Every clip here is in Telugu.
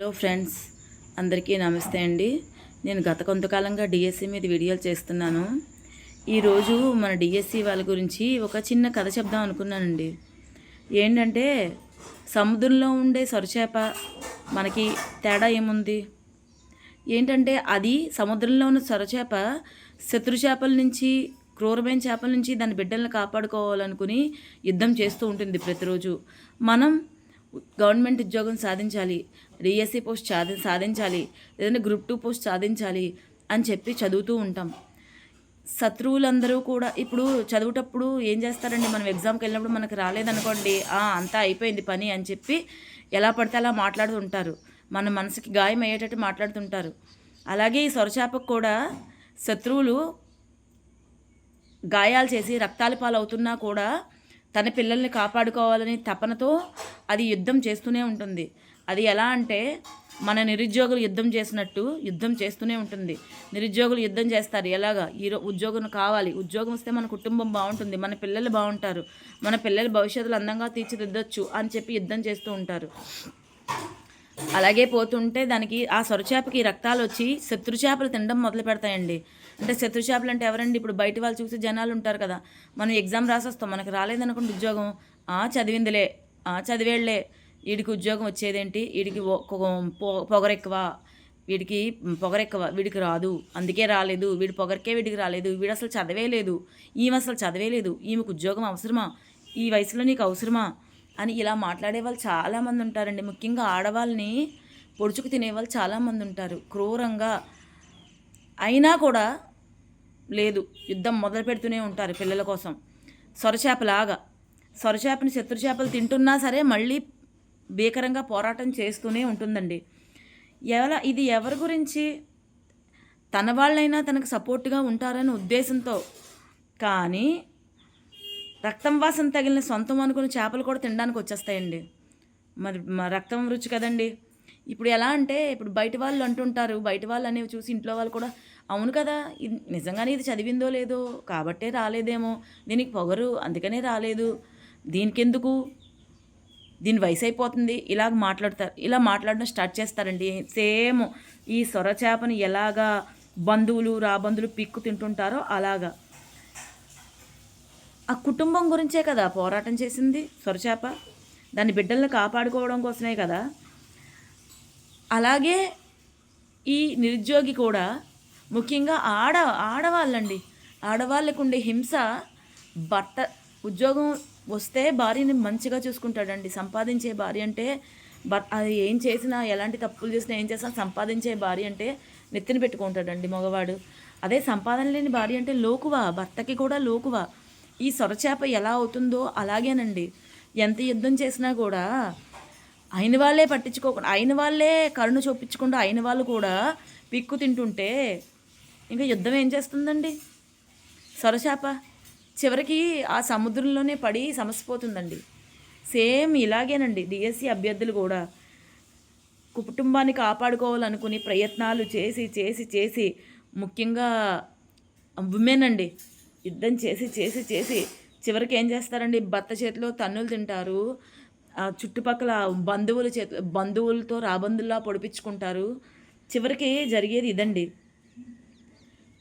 హలో ఫ్రెండ్స్ అందరికీ నమస్తే అండి. నేను గత కొంతకాలంగా డిఎస్సి మీద వీడియోలు చేస్తున్నాను. ఈరోజు మన డిఎస్సి వాళ్ళ గురించి ఒక చిన్న కథ చెప్దాం అనుకున్నానండి. ఏంటంటే సముద్రంలో ఉండే సొరచేప మనకి తేడా ఏముంది? ఏంటంటే అది సముద్రంలో ఉన్న సొరచేప శత్రు చేపల నుంచి క్రూరమైన చేపల నుంచి దాని బిడ్డలను కాపాడుకోవాలనుకుని యుద్ధం చేస్తూ ఉంటుంది ప్రతిరోజు. మనం గవర్నమెంట్ ఉద్యోగం సాధించాలి డిఎస్సి పోస్ట్ సాధి సాధించాలి లేదంటే గ్రూప్ టూ పోస్ట్ సాధించాలి అని చెప్పి చదువుతూ ఉంటాం. శత్రువులందరూ కూడా ఇప్పుడు చదువుటప్పుడు ఏం చేస్తారండి? మనం ఎగ్జామ్కి వెళ్ళినప్పుడు మనకు రాలేదనుకోండి అంతా అయిపోయింది పని అని చెప్పి ఎలా పడితే అలా మాట్లాడుతుంటారు మన మనసుకి గాయం అయ్యేటట్టు మాట్లాడుతుంటారు అలాగే ఈ సొరచేపకు కూడా శత్రువులు గాయాలు చేసి రక్తాల పాలవుతున్నా కూడా తన పిల్లల్ని కాపాడుకోవాలని తపనతో అది యుద్ధం చేస్తూనే ఉంటుంది. అది ఎలా అంటే మన నిరుద్యోగులు యుద్ధం చేసినట్టు యుద్ధం చేస్తూనే ఉంటుంది. నిరుద్యోగులు యుద్ధం చేస్తారు. ఎలాగా? ఈ ఉద్యోగం కావాలి. ఉద్యోగం వస్తే మన కుటుంబం బాగుంటుంది. మన పిల్లలు బాగుంటారు. మన పిల్లల భవిష్యత్తులు అందంగా తీర్చిదిద్దొచ్చు అని చెప్పి యుద్ధం చేస్తూ ఉంటారు. అలాగే పోతుంటే దానికి ఆ సొరచేపకి రక్తాలు వచ్చి శత్రు చేపలు తినడం మొదలు పెడతాయండి. అంటే శత్రు చేపలు అంటే ఎవరండి? ఇప్పుడు బయట వాళ్ళు చూసి జనాలు ఉంటారు కదా. మనం ఎగ్జామ్ రాసేస్తాం. మనకు రాలేదనుకుంటే ఉద్యోగం. ఆ చదివిందిలే. ఆ చదివేళ్ళే వీడికి ఉద్యోగం వచ్చేదేంటి? వీడికి పొ- పొగరెక్కువ. వీడికి పొగరెక్కువ. వీడికి రాదు. అందుకే రాలేదు. వీడి పొగరికే వీడికి రాలేదు. వీడు అసలు చదివే లేదు. ఈమె అసలు చదివే లేదు. ఈమెకు ఉద్యోగం అవసరమా? ఈ వయసులో నీకు అవసరమా? అని ఇలా మాట్లాడే వాళ్ళు చాలామంది ఉంటారండి. ముఖ్యంగా ఆడవాళ్ళని పొడుచుకు తినేవాళ్ళు చాలామంది ఉంటారు. క్రూరంగా అయినా కూడా లేదు. యుద్ధం మొదలు పెడుతూనే ఉంటారు పిల్లల కోసం. సొరచేపలాగా. సొరచేపని శత్రు చేపలు తింటున్నా సరే మళ్ళీ భీకరంగా పోరాటం చేస్తూనే ఉంటుందండి. ఎవర ఇది ఎవరి గురించి? తన వాళ్ళైనా తనకు సపోర్ట్గా ఉంటారనే ఉద్దేశంతో. కానీ రక్తం వాసన తగిలిన సొంతం అనుకుని చేపలు కూడా తినడానికి వచ్చేస్తాయండి. మరి మా రక్తం రుచి కదండి. ఇప్పుడు ఎలా అంటే ఇప్పుడు బయట వాళ్ళు అంటుంటారు బయట వాళ్ళు అనేవి చూసి ఇంట్లో వాళ్ళు కూడా అవును కదా ఇది నిజంగానే ఇది చదివిందో లేదో కాబట్టే రాలేదేమో దీనికి పొగరు అందుకనే రాలేదు దీనికెందుకు దీని వయసు అయిపోతుంది ఇలాగ మాట్లాడతారు. ఇలా మాట్లాడడం స్టార్ట్ చేస్తారండి. సేమ్ ఈ సొర చేపని ఎలాగా బంధువులు రాబంధువులు పిక్కు తింటుంటారో అలాగా. ఆ కుటుంబం గురించే కదా పోరాటం చేసింది సొరచేప. దాని బిడ్డల్ని కాపాడుకోవడం కోసమే కదా. అలాగే ఈ నిరుద్యోగి కూడా ముఖ్యంగా ఆడ ఆడవాళ్ళండి. ఆడవాళ్ళకు ఉండే హింస భర్త ఉద్యోగం వస్తే భార్యని మంచిగా చూసుకుంటాడండి. సంపాదించే భార్య అంటే అది ఏం చేసినా ఎలాంటి తప్పులు చేసినా ఏం చేసినా సంపాదించే భార్య అంటే నెత్తిన పెట్టుకుంటాడండి మగవాడు. అదే సంపాదన లేని భార్య అంటే లోకువా? భర్తకి కూడా లోకువా? ఈ సొరచేప ఎలా అవుతుందో అలాగేనండి. ఎంత యుద్ధం చేసినా కూడా అయిన వాళ్ళే పట్టించుకోకుండా అయిన వాళ్ళే కరుణ చూపించకుండా అయిన వాళ్ళు కూడా పిక్కు తింటుంటే ఇంకా యుద్ధం ఏం చేస్తుందండి? సొరచేప చివరికి ఆ సముద్రంలోనే పడి సమసిపోతుందండి. సేమ్ ఇలాగేనండి. డిఎస్సి అభ్యర్థులు కూడా కుటుంబాన్ని కాపాడుకోవాలనుకుని ప్రయత్నాలు చేసి చేసి చేసి ముఖ్యంగా ఉమెన్ అండి. యుద్ధం చేసి చేసి చేసి చివరికి ఏం చేస్తారండి? భర్త చేతిలో తన్నులు తింటారు. చుట్టుపక్కల బంధువుల చేతి బంధువులతో రాబందుల్లా పొడిపించుకుంటారు. చివరికి జరిగేది ఇదండి.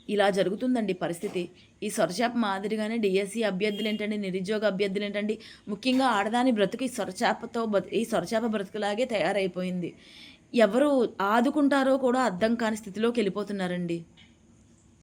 ఇలా జరుగుతుందండి పరిస్థితి. ఈ సొరచాప మాదిరిగానే డిఎస్సి అభ్యర్థులు ఏంటండి నిరుద్యోగ అభ్యర్థులు ఏంటండి ముఖ్యంగా ఆడదాని బ్రతుకు ఈ సొరచాపతో ఈ సొరచాప బ్రతుకులాగే తయారైపోయింది. ఎవరు ఆదుకుంటారో కూడా అర్థం కాని స్థితిలోకి వెళ్ళిపోతున్నారండి.